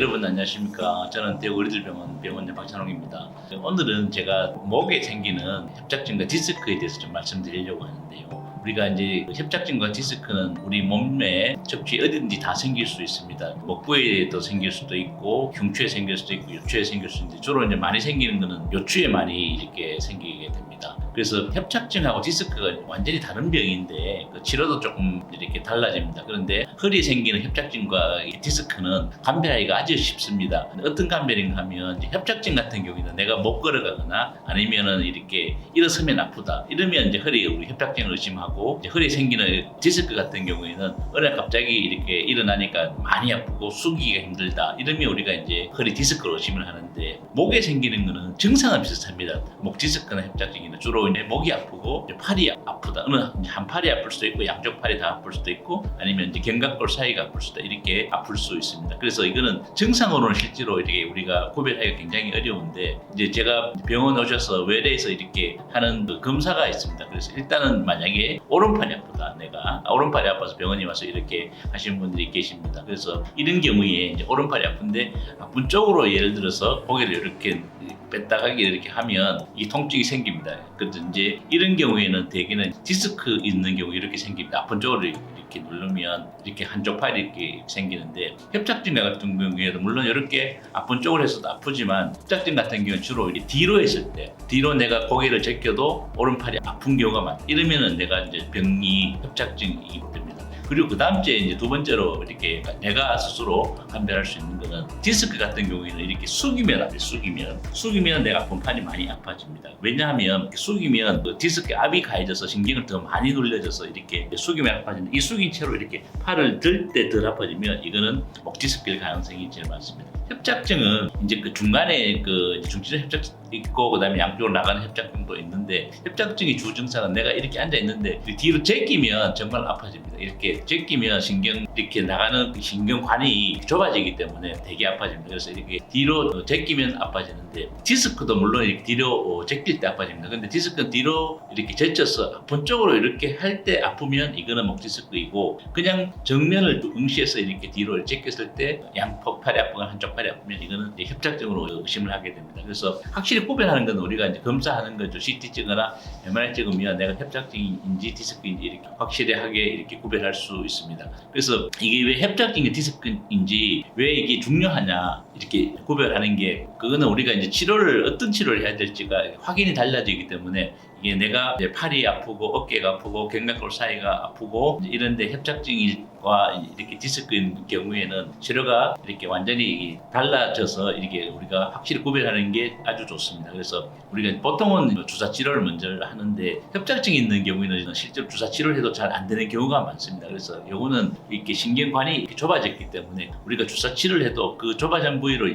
여러분 안녕하십니까. 저는 대구 의료들병원 병원장 박찬홍입니다. 오늘은 제가 목에 생기는 협착증과 디스크에 대해서 좀 말씀드리려고 하는데요. 우리가 이제 협착증과 디스크는 우리 몸에 척추 어디든지 다 생길 수 있습니다. 목부에도 생길 수도 있고 흉추에 생길 수도 있고 요추에 생길 수도 있는데 주로 이제 많이 생기는 거는 요추에 많이 이렇게 생기게 됩니다. 그래서 협착증하고 디스크가 완전히 다른 병인데 그 치료도 조금 이렇게 달라집니다. 그런데 허리에 생기는 협착증과 이 디스크는 감별하기가 아주 쉽습니다. 어떤 감별인가 하면 이제 협착증 같은 경우에는 내가 못 걸어가거나 아니면은 이렇게 일어서면 아프다 이러면 이제 허리에 우리 협착증을 의심하고 이제 허리에 생기는 디스크 같은 경우에는 어느 날 갑자기 이렇게 일어나니까 많이 아프고 숙이기가 힘들다 이러면 우리가 이제 허리 디스크를 의심을 하는데 목에 생기는 거는 증상은 비슷합니다. 목 디스크나 협착증이나 주로 이제 목이 아프고 이제 팔이 아프다. 어느 한 팔이 아플 수도 있고 양쪽 팔이 다 아플 수도 있고 아니면 이제 견갑골 사이가 아플 수도 이렇게 아플 수 있습니다. 그래서 이거는 증상으로는 실제로 이렇게 우리가 구별하기가 굉장히 어려운데 이제 제가 병원 오셔서 외래에서 이렇게 하는 그 검사가 있습니다. 그래서 일단은 만약에 오른팔이 아프다 내가 아, 오른팔이 아파서 병원에 와서 이렇게 하시는 분들이 계십니다. 그래서 이런 경우에 이제 오른팔이 아픈데 아픈 쪽으로 예를 들어서 고개를 이렇게 뺐다가기 이렇게 하면 이 통증이 생깁니다. 그래서 이제 이런 경우에는 대개는 디스크 있는 경우 이렇게 생깁니다. 아픈 쪽으로 이렇게 누르면 이렇게 한쪽 팔이 이렇게 생기는데 협착증 같은 경우에도 물론 이렇게 아픈 쪽으로 해서도 아프지만 협착증 같은 경우는 주로 이렇게 뒤로 했을 때 뒤로 내가 고개를 제껴도 오른팔이 아픈 경우가 많다. 이러면은 내가 이제 병이 협착증이 됩니다. 그리고 그 다음 주에 이제 두 번째로 이렇게 내가 스스로 판별할 수 있는 거는 디스크 같은 경우에는 이렇게 숙이면 안 돼, 숙이면. 숙이면 내가 아픈판이 많이 아파집니다. 왜냐하면 숙이면 그 디스크 압이 가해져서 신경을 더 많이 눌려져서 이렇게 숙이면 아파지는데 이 숙인 채로 이렇게 팔을 들 때 덜 아파지면 이거는 목 디스크일 가능성이 제일 많습니다. 협착증은 이제 그 중간에 그 중지적 협착증 있고 그다음에 양쪽으로 나가는 협착증도 있는데 협착증의 주 증상은 내가 이렇게 앉아 있는데 뒤로 제끼면 정말 아파집니다. 이렇게 제끼면 신경 이렇게 나가는 그 신경관이 좁아지기 때문에 되게 아파집니다. 그래서 이렇게 뒤로 제끼면 아파지는데 디스크도 물론 이렇게 뒤로 어, 제낄 때 아파집니다. 근데 디스크는 뒤로 이렇게 제쳐서 아픈 쪽으로 이렇게 할 때 아프면 이거는 목 디스크이고 그냥 정면을 응시해서 이렇게 뒤로 제꼈을 때 양쪽 팔이 아프거나 한쪽 팔이 아프면 이거는 이제 협착증으로 의심을 하게 됩니다. 그래서 확실히 구별하는 건 우리가 이제 검사하는 거죠. CT 찍거나 MRI 찍으면 내가 협착증인지 디스크인지 이렇게 확실하게 이렇게 구별할 수 있습니다. 그래서 이게 왜 협착증이 디스크인지 왜 이게 중요하냐 이렇게 구별하는 게 그거는 우리가 이제 치료를 어떤 치료를 해야 될지가 확인이 달라지기 때문에 이게 내가 이제 팔이 아프고 어깨가 아프고 견갑골 사이가 아프고 이런데 협착증과 이렇게 디스크인 경우에는 치료가 이렇게 완전히 달라져서 이렇게 우리가 확실히 구별하는 게 아주 좋습니다. 그래서 우리가 보통은 주사 치료를 먼저 하는데 협착증이 있는 경우에는 실제로 주사 치료를 해도 잘 안 되는 경우가 많습니다. 그래서 요거는 이렇게 신경관이 이렇게 좁아졌기 때문에 우리가 주사 치료를 해도 그 좁아진 부위로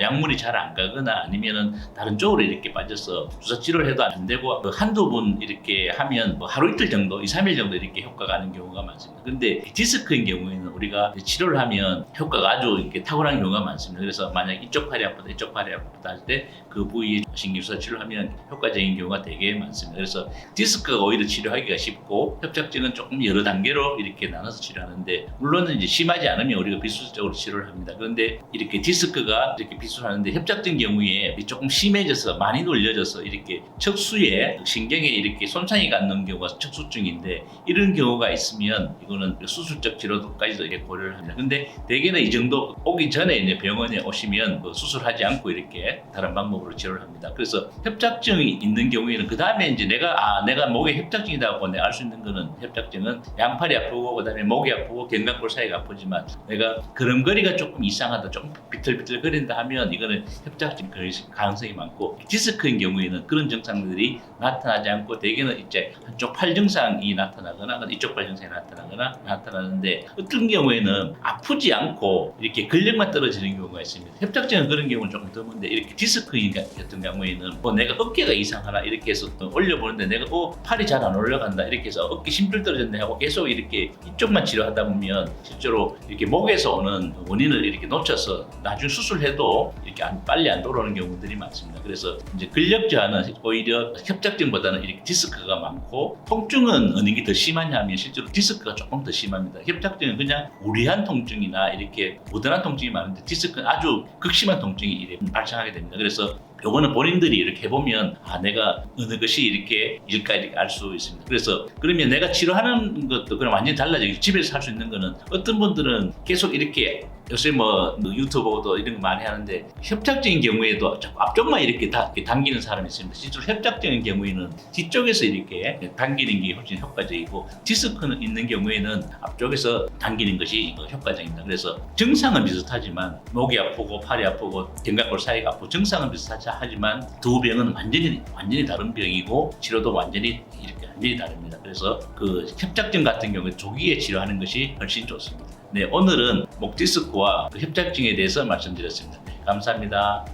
약물이 잘 안 가거나 아니면은 다른 쪽으로 이렇게 빠져서 주사 치료를 해도 안 되고 그 한두 번 이렇게 하면 뭐 하루 이틀 정도, 2, 3일 정도 이렇게 효과가 나는 경우가 많습니다. 근데 디스크인 경우에는 우리가 치료를 하면 효과가 아주 이렇게 탁월한 경우가 많습니다. 그래서 만약 이쪽 팔이 아프다, 이쪽 팔이 아프다 할 때 그 부위에 신경주사 치료를 하면 효과적인 경우가 되게 많습니다. 그래서 디스크가 오히려 치료하기가 쉽고 협착증은 조금 여러 단계로 이렇게 나눠서 치료하는데 물론 이제 심하지 않으면 우리가 비수적으로 치료를 합니다. 그런데 이렇게 디스크가 이렇게 비수하는데 협착증 경우에 조금 심해져서 많이 눌려져서 이렇게 척수에 신경에 이렇게 손상이 갖는 경우가 척수증인데 이런 경우가 있으면 이거는 수술적 치료도까지도 이렇게 고려를 합니다. 근데 대개는 이 정도 오기 전에 이제 병원에 오시면 그 수술하지 않고 이렇게 다른 방법으로 치료를 합니다. 그래서 협착증이 있는 경우에는 그 다음에 이제 내가 아 내가 목에 협착증이라고 내가 알 수 있는 거는 협착증은 양팔이 아프고 그다음에 목이 아프고 견갑골 사이가 아프지만 내가 걸음걸이가 조금 이상하다, 조금 비틀비틀 거린다 하면 이거는 협착증 가능성이 많고 디스크인 경우에는 그런 증상들이 나타 나지 않고 대개는 이제 한쪽 팔 증상이 나타나거나 이쪽 팔 증상이 나타나거나 나타나는데 어떤 경우에는 아프지 않고 이렇게 근력만 떨어지는 경우가 있습니다. 협착증은 그런 경우는 조금 드문데 이렇게 디스크 같은 경우에는 뭐 내가 어깨가 이상하나 이렇게 해서 올려보는데 내가 어 팔이 잘 안 올라간다 이렇게 해서 어깨 심줄 떨어졌네 하고 계속 이렇게 이쪽만 치료하다 보면 실제로 이렇게 목에서 오는 원인을 이렇게 놓쳐서 나중 수술해도 이렇게 안- 빨리 안 돌아오는 경우들이 많습니다. 그래서 이제 근력 저하는 오히려 협착증보다 협착증보다는 이렇게 디스크가 많고 통증은 어느 게 더 심하냐 하면 실제로 디스크가 조금 더 심합니다. 협착증은 그냥 우리한 통증이나 이렇게 무던한 통증이 많은데 디스크는 아주 극심한 통증이 이렇게 발생하게 됩니다. 그래서 요거는 본인들이 이렇게 해보면 아 내가 어느 것이 이렇게 일까 이렇게 알 수 있습니다. 그래서 그러면 내가 치료하는 것도 그럼 완전히 달라지고 집에서 할 수 있는 거는 어떤 분들은 계속 이렇게 요새 뭐 유튜버도 이런 거 많이 하는데 협착적인 경우에도 자꾸 앞쪽만 이렇게, 다, 이렇게 당기는 사람이 있습니다. 실제로 협착적인 경우에는 뒤쪽에서 이렇게 당기는 게 훨씬 효과적이고 디스크는 있는 경우에는 앞쪽에서 당기는 것이 효과적입니다. 그래서 증상은 비슷하지만 목이 아프고 팔이 아프고 견갑골 사이가 아프고 증상은 비슷하지 하지만 두 병은 완전히 완전히 다른 병이고 치료도 완전히 이렇게 완전히 다릅니다. 그래서 그 협착증 같은 경우에 조기에 치료하는 것이 훨씬 좋습니다. 네, 오늘은 목 디스크와 그 협착증에 대해서 말씀드렸습니다. 네, 감사합니다.